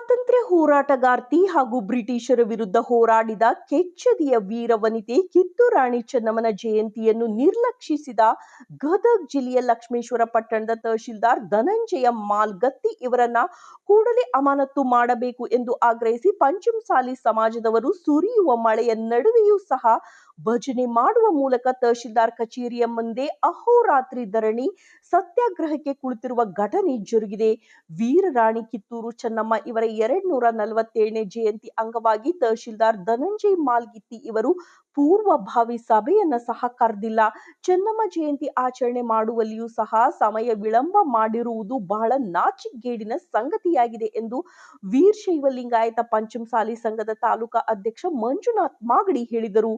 ಸ್ವಾತಂತ್ರ್ಯ ಹೋರಾಟಗಾರ್ತಿ ಹಾಗೂ ಬ್ರಿಟಿಷರ ವಿರುದ್ಧ ಹೋರಾಡಿದ ಕೆಚ್ಚದಿಯ ವೀರ ವನಿತೆ ಕಿತ್ತೂರಾಣಿ ಚೆನ್ನಮ್ಮನ ಜಯಂತಿಯನ್ನು ನಿರ್ಲಕ್ಷಿಸಿದ ಗದಗ್ ಜಿಲ್ಲೆಯ ಲಕ್ಷ್ಮೇಶ್ವರ ಪಟ್ಟಣದ ತಹಶೀಲ್ದಾರ್ ಧನಂಜಯ ಮಾಲ್ಗತ್ತಿ ಇವರನ್ನ ಕೂಡಲೇ ಅಮಾನತ್ತು ಮಾಡಬೇಕು ಎಂದು ಆಗ್ರಹಿಸಿ ಪಂಚಮಸಾಲಿ ಸಮಾಜದವರು ಸುರಿಯುವ ಮಳೆಯ ನಡುವೆಯೂ ಸಹ ಭಜನೆ ಮಾಡುವ ಮೂಲಕ ತಹಶೀಲ್ದಾರ್ ಕಚೇರಿಯ ಮುಂದೆ ಅಹೋರಾತ್ರಿ ಧರಣಿ, ಸತ್ಯಾಗ್ರಹಕ್ಕೆ ಕುಳಿತಿರುವ ಘಟನೆ ಜರುಗಿದೆ. ವೀರರಾಣಿ ಕಿತ್ತೂರು ಚೆನ್ನಮ್ಮ ಇವರ ಎರಡ್ ನೂರ ನಲವತ್ತೇಳನೇ ಜಯಂತಿ ಅಂಗವಾಗಿ ತಹಶೀಲ್ದಾರ್ ಧನಂಜಯ್ ಮಾಲ್ಗಿತ್ತಿ ಇವರು ಪೂರ್ವಭಾವಿ ಸಭೆಯನ್ನ ಸಹ ಕರೆದಿಲ್ಲ. ಚೆನ್ನಮ್ಮ ಜಯಂತಿ ಆಚರಣೆ ಮಾಡುವಲ್ಲಿಯೂ ಸಹ ಸಮಯ ವಿಳಂಬ ಮಾಡಿರುವುದು ಬಹಳ ನಾಚಿಗೇಡಿನ ಸಂಗತಿಯಾಗಿದೆ ಎಂದು ವೀರಶೈವ ಲಿಂಗಾಯತ ಪಂಚಮಸಾಲಿ ಸಂಘದ ತಾಲೂಕಾ ಅಧ್ಯಕ್ಷ ಮಂಜುನಾಥ್ ಮಾಗಡಿ ಹೇಳಿದರು.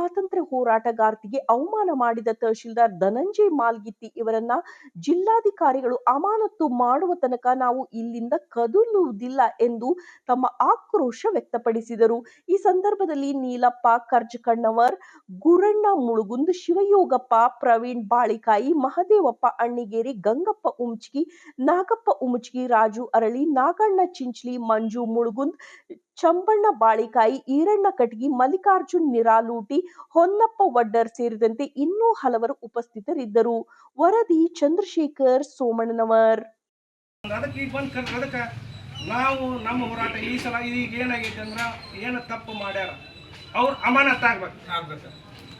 ಸ್ವಾತಂತ್ರ್ಯ ಹೋರಾಟಗಾರ್ತಿಗೆ ಅವಮಾನ ಮಾಡಿದ ತಹಶೀಲ್ದಾರ್ ಧನಂಜಯ್ ಮಾಲ್ಗಿತ್ತಿ ಇವರನ್ನ ಜಿಲ್ಲಾಧಿಕಾರಿಗಳು ಅಮಾನತು ಮಾಡುವ ತನಕ ನಾವು ಇಲ್ಲಿಂದ ಕದಲುವುದಿಲ್ಲ ಎಂದು ತಮ್ಮ ಆಕ್ರೋಶ ವ್ಯಕ್ತಪಡಿಸಿದರು. ಈ ಸಂದರ್ಭದಲ್ಲಿ ನೀಲಪ್ಪ, ಕರ್ಜಕಣ್ಣವರ್, ಗುರಣ್ಣ ಮುಳುಗುಂದ್, ಶಿವಯೋಗಪ್ಪ, ಪ್ರವೀಣ್ ಬಾಳಿಕಾಯಿ, ಮಹದೇವಪ್ಪ ಅಣ್ಣಿಗೇರಿ, ಗಂಗಪ್ಪ ಉಮ್ಚಗಿ, ನಾಗಪ್ಪ ಉಮ್ಚಗಿ, ರಾಜು ಅರಳಿ, ನಾಗಣ್ಣ ಚಿಂಚ್ಲಿ, ಮಂಜು ಮುಳುಗುಂದ್ ಚಂಬಣ್ಣ ಬಾಳಿಕಾಯಿ ಈರಣ್ಣ ಕಟಗಿ ಮಲ್ಲಿಕಾರ್ಜುನ್ ನಿರಾಲೂಟಿ ಹೊನ್ನಪ್ಪ ವಡ್ಡರ್ ಸೇರಿದಂತೆ ಇನ್ನೂ ಹಲವರು ಉಪಸ್ಥಿತರಿದ್ದರು. ವರದಿ ಚಂದ್ರಶೇಖರ್ ಸೋಮಣ್ಣನವರ್. ಅದಕ್ಕೆ ಈಗ ಬಂದು ಕರ್ ಅದಕ್ಕೆ ನಾವು ನಮ್ಮ ಹೋರಾಟ ಈ ಸಲ ಈಗ ಏನಾಗೈತೆ ಅಂದ್ರೆ ಏನು ತಪ್ಪು ಮಾಡ್ಯಾರ. ಅವ್ರು ಅಮಾನತ್ ಆಗ್ಬೇಕು. ಆಗ್ಬೇಕು.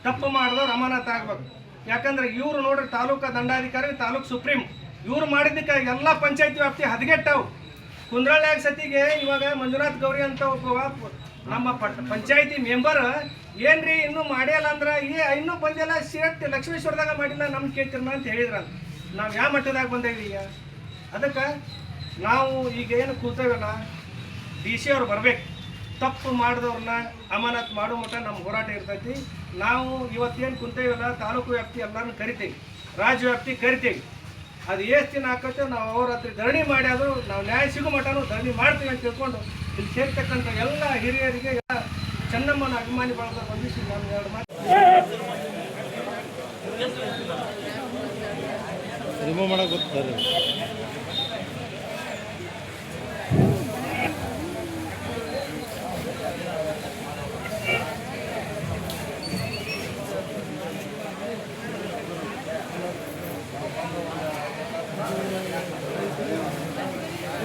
ತಪ್ಪು ಮಾಡಿದವ್ರು ಅಮಾನತ್ ಆಗ್ಬೇಕು. ಯಾಕಂದ್ರೆ ಇವ್ರು ನೋಡ್ರಿ ತಾಲೂಕಾ ದಂಡಾಧಿಕಾರಿ ತಾಲೂಕು ಸುಪ್ರೀಂ. ಇವ್ರು ಮಾಡಿದ್ದಕ್ಕೆ ಎಲ್ಲ ಪಂಚಾಯತ್ ವ್ಯಾಪ್ತಿ ಹದಗೆಟ್ಟವು. ಕುಂದ್ರಳ್ಳ್ಯಾಗ ಸತಿಗೆ ಇವಾಗ ಮಂಜುನಾಥ್ ಗೌರಿ ಅಂತ ಒಬ್ಬ ನಮ್ಮ ಪಂಚಾಯತಿ ಮೆಂಬರ್ ಏನ್ರಿ ಇನ್ನೂ ಮಾಡ್ಯಲ್ಲ ಅಂದ್ರೆ ಏ ಇನ್ನೂ ಬಂದಿಲ್ಲ, ಸಿರಟ್ ಲಕ್ಷ್ಮೇಶ್ವರದಾಗ ಮಾಡಿಲ್ಲ ನಮ್ಮ ಕೇಳ್ತಿರ್ನ ಅಂತ ಹೇಳಿದ್ರ ನಾವು ಯಾವ ಮಟ್ಟದಾಗ ಬಂದೇವಿ ಈಗ? ಅದಕ್ಕೆ ನಾವು ಈಗ ಏನು ಕೂತೇವಲ್ಲ, ಡಿ ಸಿ ಅವ್ರು ಬರ್ಬೇಕು. ತಪ್ಪು ಮಾಡಿದವ್ರನ್ನ ಅಮಾನತ್ ಮಾಡೋ ಮಟ್ಟ ನಮ್ಮ ಹೋರಾಟ ಇರ್ತೈತಿ. ನಾವು ಇವತ್ತೇನು ಕುಂತೇವಲ್ಲ, ತಾಲೂಕು ವ್ಯಾಪ್ತಿ ಎಲ್ಲರನ್ನು ಕರಿತೇವೆ. ರಾಜ್ಯ ವ್ಯಾಪ್ತಿ ಕರಿತೇವೆ. ಅದು ಎಷ್ಟು ದಿನ ಹಾಕತ್ತೆ ನಾವು ಅವ್ರ ಹತ್ರ ಧರಣಿ ಮಾಡಿ ನಾವು ನ್ಯಾಯ ಸಿಗೋ ಮಟ್ಟನೂ ಧರಣಿ ಮಾಡ್ತೀವಿ ಅಂತ ತಿಳ್ಕೊಂಡು ಇಲ್ಲಿ ಸೇರ್ತಕ್ಕಂಥ ಎಲ್ಲ ಹಿರಿಯರಿಗೆ ಎಲ್ಲ ಚೆನ್ನಮ್ಮನ ಅಭಿಮಾನಿ ಬಳಗ ಬಂದಿಸಿ ನಾನು ಎರಡು ಮಾತು. ರಿಮೂವ್ ಗೊತ್ತಿದ್ದಾರೆ